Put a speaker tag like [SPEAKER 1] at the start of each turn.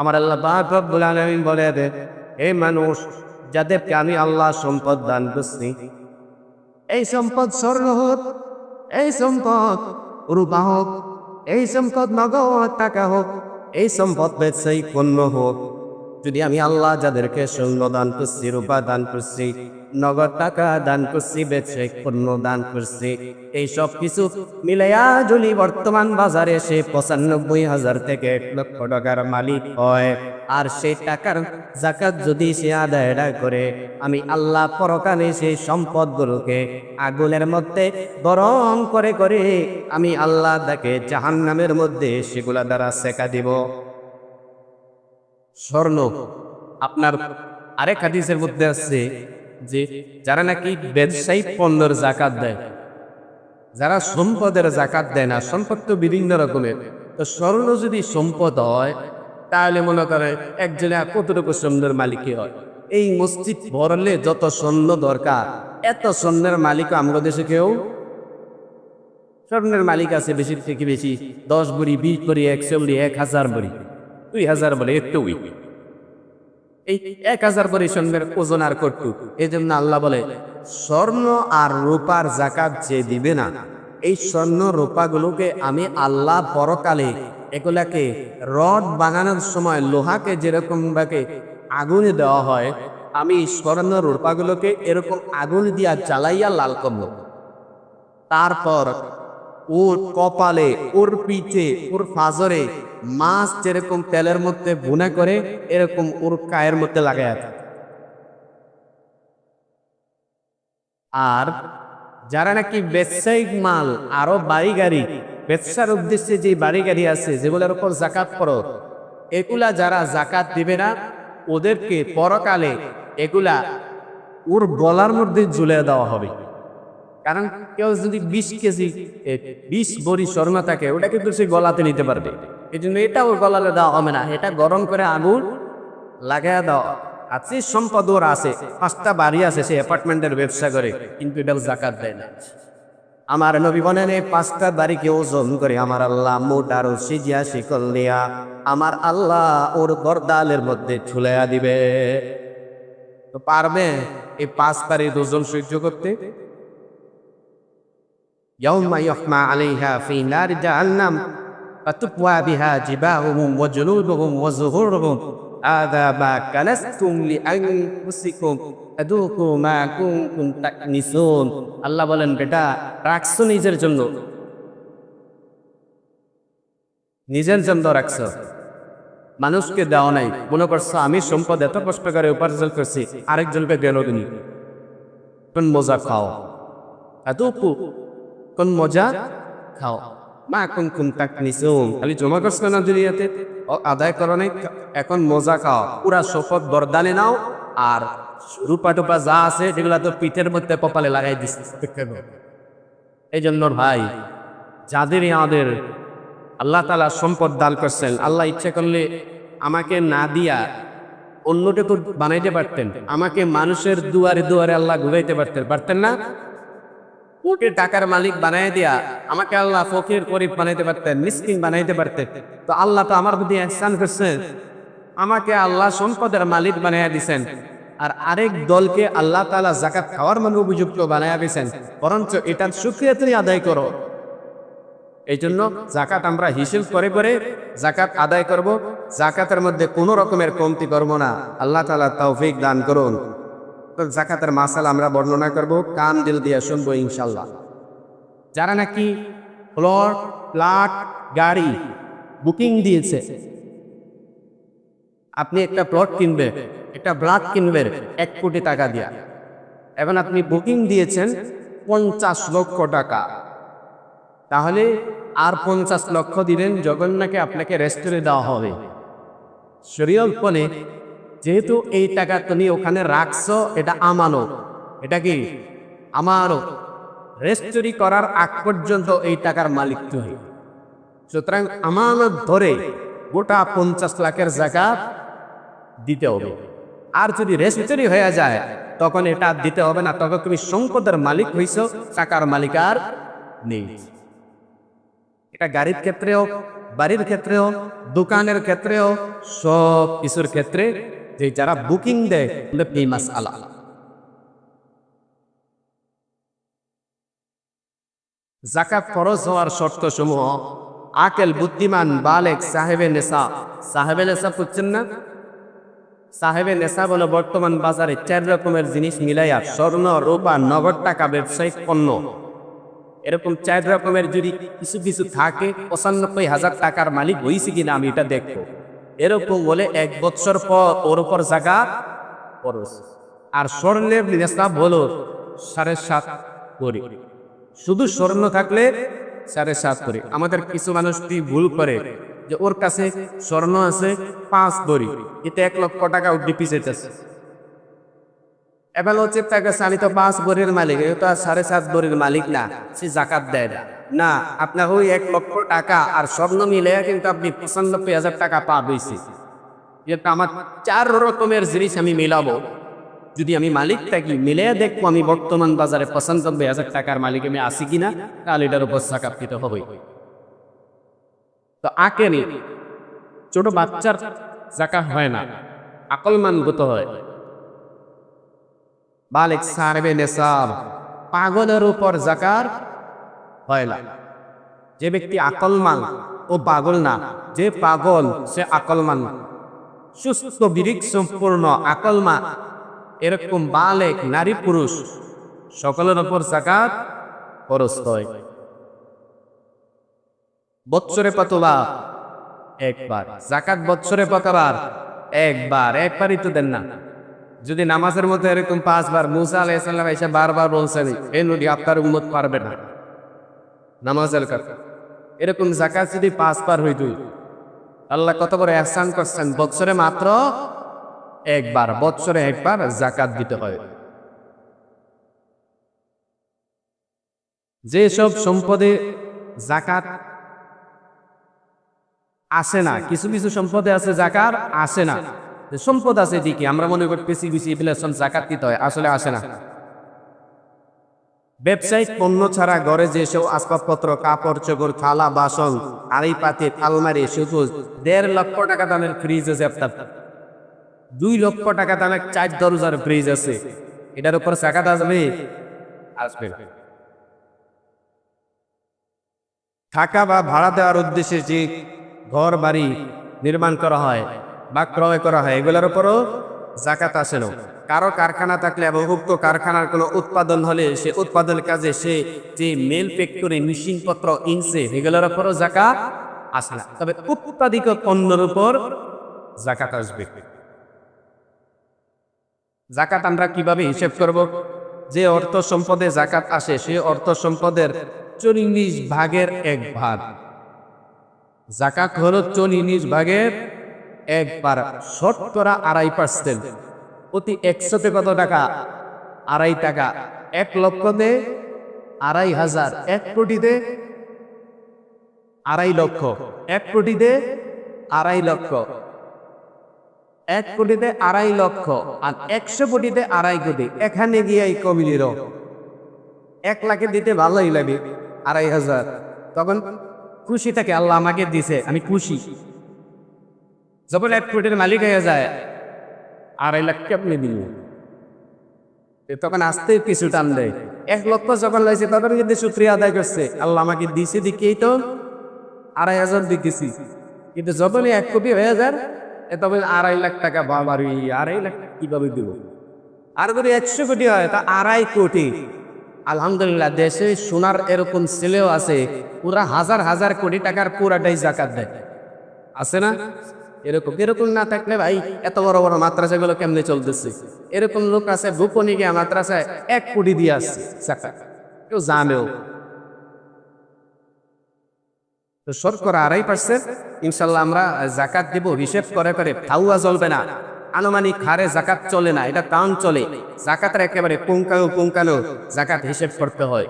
[SPEAKER 1] আমার আল্লাহ পাক আলমিন বলে দে এই মানুষ, যাদেরকে আমি আল্লাহ সম্পদ দান করছি, এই সম্পদ স্বর্ণ হোক, এই সম্পদ রূপা হোক, এই সম্পদ নগদ টাকা হোক, এই সম্পদ ব্যবসায়িক পণ্য হোক যদি আমি আল্লাহ যাদেরকে সৈন্য দান করছি, রূপা দান করছি, নগদ টাকা দান করছি বেছে পণ্য দান করছি, এই সব কিছু মিলাইয়া যদি বর্তমান বাজারে সে পঁচানব্বই হাজার থেকে এক লক্ষ টাকার মালিক হয়, আর সেই টাকার জাকাত যদি সে আদায় করে, আমি আল্লাহ পরকালে সেই সম্পদগুলোকে আগুনের মধ্যে গরম করে করে আমি আল্লাহ তাকে জাহান্নামের মধ্যে সেগুলা দ্বারা সেকা দিব। স্বর্ণ আপনার আরেক হাদিসের মধ্যে আছে যে যারা নাকি ব্যবসায়িক পণ্যের জাকাত দেয়, যারা সম্পদের জাকাত দেয় না সম্পদ তো বিভিন্ন রকমের, তো স্বর্ণ যদি সম্পদ হয়, তাহলে মনে করে একজনে কতটুকু স্বর্ণের মালিকই হয়? এই মসজিদ ভরলে যত স্বর্ণ দরকার, এত স্বর্ণের মালিক আমরা দেশে কেউ? স্বর্ণের মালিক আছে বেশি থেকে বেশি দশ বড়ি বিশ বড়ি একশো বড়ি এক হাজার বড়ি দুই হাজার বলে একটু উইক এই এক হাজার বড়ি স্বর্ণের ওজন আর করতু এই জন্য আল্লাহ বলে, স্বর্ণ আর রূপার জাকাত যে দিবে না, এই স্বর্ণ রূপাগুলোকে আমি আল্লাহ পরকালে এগুলাকে রড বানানোর সময় লোহাকে যেরকম ভাবে আগুনে দেওয়া হয়, আমি স্বর্ণ রূপাগুলোকে এরকম আগুন দিয়া জ্বালাইয়া লাল করব। তারপর ওর কপালে, ওর পিঠে, ওর ফাজরে মাছ যেরকম তেলের মধ্যে ভুনা করে, এরকম ওর কায়ের মধ্যে লাগাই আছে আর যারা নাকি ব্যবসায়িক মাল, আরও বাড়ি গাড়ি ব্যবসার উদ্দেশ্যে যে বাড়ি গাড়ি আছে যেগুলোর উপর জাকাত পড়ো, এগুলা যারা জাকাত দিবে না, ওদেরকে পরকালে এগুলা ওর গলার মধ্যে ঝুলে দেওয়া হবে। কারণ কেউ যদি বিশ কেজি বিশ বড়ি স্বর্ণ থাকে, ওটা কিন্তু সে গলাতে নিতে পারবে। এই জন্য এটা ওর গলাতে দেওয়া হবে না, এটা গরম করে আগুন লাগাইয়া দেওয়া আছে সম্পদ ওর আছে, পাঁচটা বাড়ি আছে, সে অ্যাপার্টমেন্টের ব্যবসা করে, কিন্তু এটাও জাকাত দেয় না। আমার নবী বলেন, এই পাঁচটা বাড়িকে ওজন করে আমার আল্লাহ মোট আরও সিজিয়া শিকল দিয়া আমার আল্লাহ ওর গরদালের মধ্যে ঝুলাইয়া দিবে। তো পারবে এই পাঁচ বাড়ির ওজন সহ্য করতে? يوم يحمى عليها في نار جهنم فتقوى بها جباههم وجنوبهم وظهورهم هذا ما كنستم لأنفسكم فذوقوا ما كنتم تكنسون আল্লাহ বলেন বেটা রাখছো নিজের জন্য নিজের জন্য রাখছো মানুষকে দেওয়া নাই মনে করছো আমি সম্পদ এত কষ্ট করে উপার্জন করছি আরেকজনকে গেল দিনি কোন মজা খাও এত কোন মজা? খাও। মা কোন কোন তাক নিসুম। খালি জমা করছ না দুনিয়াতে? ও আদায় করো নাই। এখন মজা খাও। পুরা শপথ বরদানে নাও। আর রূপা টুপা যা আছে সেগুলা তো পিঠের মধ্যে কপালে লাগাই দিচ্ছে এই জন্য ভাই যাদের আমাদের আল্লাহ তালা সম্পদ দান করছেন আল্লাহ ইচ্ছে করলে আমাকে না দিয়া অন্যটা তো বানাইতে পারতেন। আমাকে মানুষের দুয়ারে দুয়ারে আল্লাহ ঘুরাইতে পারতেন। পারতেন না? কোটি টাকার মালিক বানাই দিয়া আমাকে আল্লাহ ফকির, গরিব বানাইতে পারতেন, মিসকিন বানাইতে পারতেন। তো আল্লাহ তো আমার প্রতি ihsan করছেন। আমাকে আল্লাহ সম্পদের মালিক বানাইয়া দিছেন। আর আরেক দলকে আল্লাহ তালা জাকাত খাওয়ার মানে উপযুক্ত বানাইয়া দিছেন। বরঞ্চ এটার সুক্রিয়া তুমি আদায় করো। এই জন্য জাকাত আমরা হিসেব করে করে জাকাত আদায় করব। জাকাতের মধ্যে কোনো রকমের কমতি করব না। আল্লাহ তালা তৌফিক দান করুন। তো জাকাতের মাসাল আমরা বর্ণনা করব, কান দিল দিয়ে শুনব ইনশাল্লাহ। যারা নাকি প্লট প্লাট গাড়ি বুকিং দিয়েছে, আপনি একটা প্লট কিনবে একটা ব্লাড কিনবেন, এক কোটি টাকা দিয়া। এখন আপনি বুকিং দিয়েছেন পঞ্চাশ লক্ষ টাকা। তাহলে আর পঞ্চাশ লক্ষ দিলেন যখন নাকি আপনাকে রেস্টুরে দেওয়া হবে। শরীয়ত বলে যেহেতু এই টাকা তুমি ওখানে রাখছো, এটা আমানো এটা কি? আমারও রেস্টুরি করার আগ পর্যন্ত এই টাকার মালিক তুমি। সুতরাং আমানত ধরে গোটা পঞ্চাশ লাখের জায়গা দিতে হবে। আর যদি রেস্টুরি হয়ে যায়, তখন এটা দিতে হবে না। তবে তুমি সম্পদের মালিক হইছো, টাকার মালিক আর নেই। এটা গাড়ির ক্ষেত্রেও, বাড়ির ক্ষেত্রেও, দোকানের ক্ষেত্রেও, সব কিছুর ক্ষেত্রে যে যারা বুকিং দেয় এই মাস আলা জাকাত ফরজ হওয়ার শর্ত সমূহ আকেল বুদ্ধিমান বালেক সাহেবে নেশা। সাহেবে নেশা বুঝছেন না? সাহেবে নেশা বলে বর্তমান বাজারে চার রকমের জিনিস মিলাইয়া স্বর্ণ, রূপা, নগদ টাকা, ব্যবসায়িক পণ্য। এরকম চার রকমের যদি কিছু কিছু থাকে, পঁচানব্বই হাজার টাকার মালিক হয়েছে কিনা আমি এটা দেখব। এরকম বলে এক বছর পর ওর উপর জাগা আর স্বর্ণের নেশা হলো সাড়ে সাত করি। শুধু স্বর্ণ থাকলে সাড়ে সাত করি। আমাদের কিছু মানুষটি ভুল করে যে ওর কাছে স্বর্ণ আছে পাঁচ দড়ি। এতে এক লক্ষ টাকা উদ্দীপি পিছাইতেছে এবার হচ্ছে তাকে আমি তো পাঁচ বড়ির মালিক, এ তো আর সাড়ে সাত বড়ির মালিক না, সে জাকাত দেয় না। না, আপনার ওই এক লক্ষ টাকা আর স্বর্ণ মিলে কিন্তু আপনি পঁচানব্বই হাজার টাকা পা যেটা আমার চার রকমের জিনিস আমি মিলাবো। যদি আমি মালিক থাকি, মিলে দেখব আমি বর্তমান বাজারে পঁচানব্বই হাজার টাকার মালিক, আমি আসি কিনা তাহলে এটার উপর দিতে হবে। তো আকেনি ছোট বাচ্চার জাকা হয় না, আকলমান গত হয়। বালিক সারবে নেশাব পাগলের উপর জাকার হয় না। যে ব্যক্তি আকলমান ও পাগল না, যে পাগল সে আকলমান সুস্থ, বিরিক, সম্পূর্ণ আকলমা এরকম বালেক নারী, পুরুষ, সকলের উপর জাকাত খরচ হয়। বৎসরে কতবার? একবার। জাকাত বৎসরে কতবার? একবার। একবারই তো দেন না। যদি নামাজের মধ্যে এরকম পাঁচবার মুসা আলাইসাল্লাম এসে বারবার বলছেন, এই নদী আপনার উন্মত পারবে না। নামাজের কথা। এরকম জাকাত যদি পাঁচবার হইত, আল্লাহ কত বড় এহসান করছেন। বৎসরে মাত্র একবার, বৎসরে একবার জাকাত দিতে হয়। যেসব সম্পদে জাকাত আসে না, কিছু কিছু সম্পদে আছে জাকার আসে না। যে সম্পদ আছে ঠিকই আমরা মনে করি বেশি ইনফ্লেশন জাকাত দিতে হয়, আসলে আসে না। ব্যবসায়িক পণ্য ছাড়া ঘরে যেসব আসবাবপত্র, কাপড়, চোপড়, থালা, বাসন আড়ি পাতি আলমারি সুজুজ দেড় লক্ষ টাকা দামের ফ্রিজ আছে আপনার। দুই লক্ষ টাকা দামের চার দরজার ফ্রিজ আছে। এটার উপর জাকাত আসবে? আসবে থাকা বা ভাড়া দেওয়ার উদ্দেশ্যে যে ঘর বাড়ি নির্মাণ করা হয় বা ক্রয় করা হয়, এগুলোর উপরও জাকাত আসে না। কারও কারখানা থাকলে এবং উক্ত কারখানার কোনো উৎপাদন হলে সে উৎপাদন কাজে সে যে মেল ফ্যাক্টরি মেশিনপত্র ইনছে, এগুলোর উপরও জাকাত আসে না। তবে উৎপাদিত পণ্যের উপর জাকাত আসবে। জাকাত আমরা কীভাবে হিসেব করব? যে অর্থ সম্পদে জাকাত আসে, সে অর্থ সম্পদের চল্লিশ ভাগের এক ভাগ। জাকাত হলো চল্লিশ ভাগের একবার শতকরা আড়াই পার্সেন্ট। প্রতি একশোতে কত টাকা? আড়াই টাকা। এক লক্ষতে আড়াই হাজার। এক কোটিতে আড়াই লক্ষ। এক কোটিতে আড়াই লক্ষ। এক কোটিতে আড়াই লক্ষ। আর একশো কোটিতে আড়াই কোটি। এখানে গিয়ে এই কমিলির। এক লাখে দিতে ভালোই লাগে। আড়াই হাজার। তখন খুশি থাকে। আল্লাহ আমাকে দিছে। আমি খুশি। যখন এক কোটির মালিক হয়ে যায় আড়াই লাখ কেমনি দিল তখন আসতে কিছু টান দেয়। এক লক্ষ যখন লাইছে, তখন কিন্তু সুক্রিয়া আদায় করছে। আল্লাহ আমাকে দিছে দিকেই তো, আড়াই হাজার দিতেছি। কিন্তু যখনই এক কোটি হয়ে যায় তবে আড়াই লাখ টাকা বাবার আড়াই লাখ কীভাবে দিব? আর যদি একশো কোটি হয়, তা আড়াই কোটি। আলহামদুলিল্লাহ, দেশে সোনার এরকম ছেলেও আছে, পুরা হাজার হাজার কোটি টাকার পুরাটাই জাকাত দেয়। আছে না? এরকম এরকম না থাকলে ভাই, এত বড় বড় মাদ্রাসাগুলো কেমনে চলতেছে? এরকম লোক আছে, গোপনে গিয়ে মাদ্রাসায় এক কোটি দিয়ে আসছে কেউ জানেও। তো আড়াই পার্সেন্ট ইনশাল্লাহ আমরা জাকাত দিব, হিসেব করে করে, ফাউয়া চলবে না। আনুমানিক হারে জাকাত চলে না, এটা কাউন্ট চলে। জাকাতের একেবারে পুঙ্কানো পুঙ্কানো জাকাত হিসেব করতে হয়।